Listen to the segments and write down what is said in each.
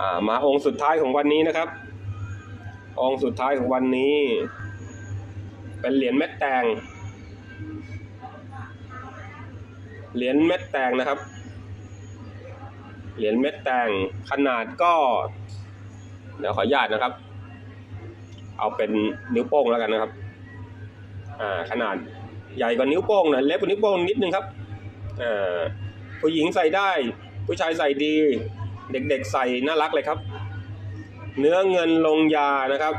อ่ามาองค์สุดท้ายของวันนี้นะครับ องค์สุดท้ายของวันนี้ เป็นเหรียญเม็ดแตงเหรียญเม็ดแตงนะครับ เหรียญเม็ดแตงขนาดก็ เดี๋ยวขออนุญาตนะครับ เอาเป็นนิ้วโป้งแล้วกันนะครับ อ่าขนาดใหญ่กว่านิ้วโป้งหน่อยเล็กกว่านิ้วโป้งนิดนึงครับอ่าผู้หญิงใส่ได้ ผู้ชายใส่ดี เด็กๆใส่น่ารักเลยครับ เนื้อเงินลงยานะครับ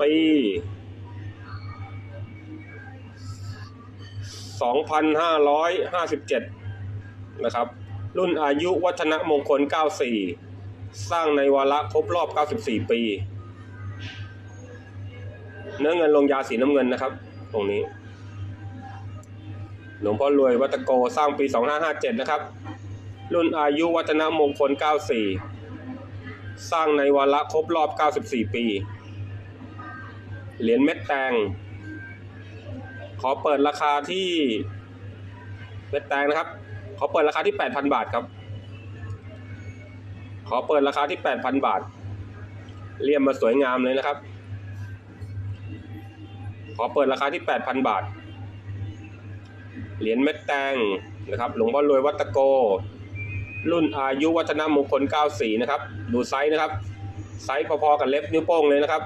ปี2557 นะครับ รุ่นอายุวัฒนมงคล 94 สร้างในวาระครบรอบ 94 ปี เนื้อเงินลงยาสีน้ำเงินนะครับ ตรงนี้ หลวงพ่อรวยวัตโกสร้างปี 2557 นะครับ รุ่นอายุวัฒนมงคล 94 สร้างในวาระครบรอบ 94 ปี เหรียญเม็ดแตง ขอเปิดราคาที่เม็ดแตงนะครับ ขอเปิดราคาที่ 8,000 บาทครับ ขอเปิดราคาที่ 8,000 บาทเลี่ยมมาสวยงามเลยนะครับ ขอเปิดราคาที่ 8,000 บาท เหรียญเม็ดแตงนะครับ หลวงพ่อรวยวัตโก รุ่นอายุวัฒนมงคล 94 นะครับ ดูไซส์นะครับ ไซส์พอๆกับเล็บนิ้วโป้งเลยนะครับ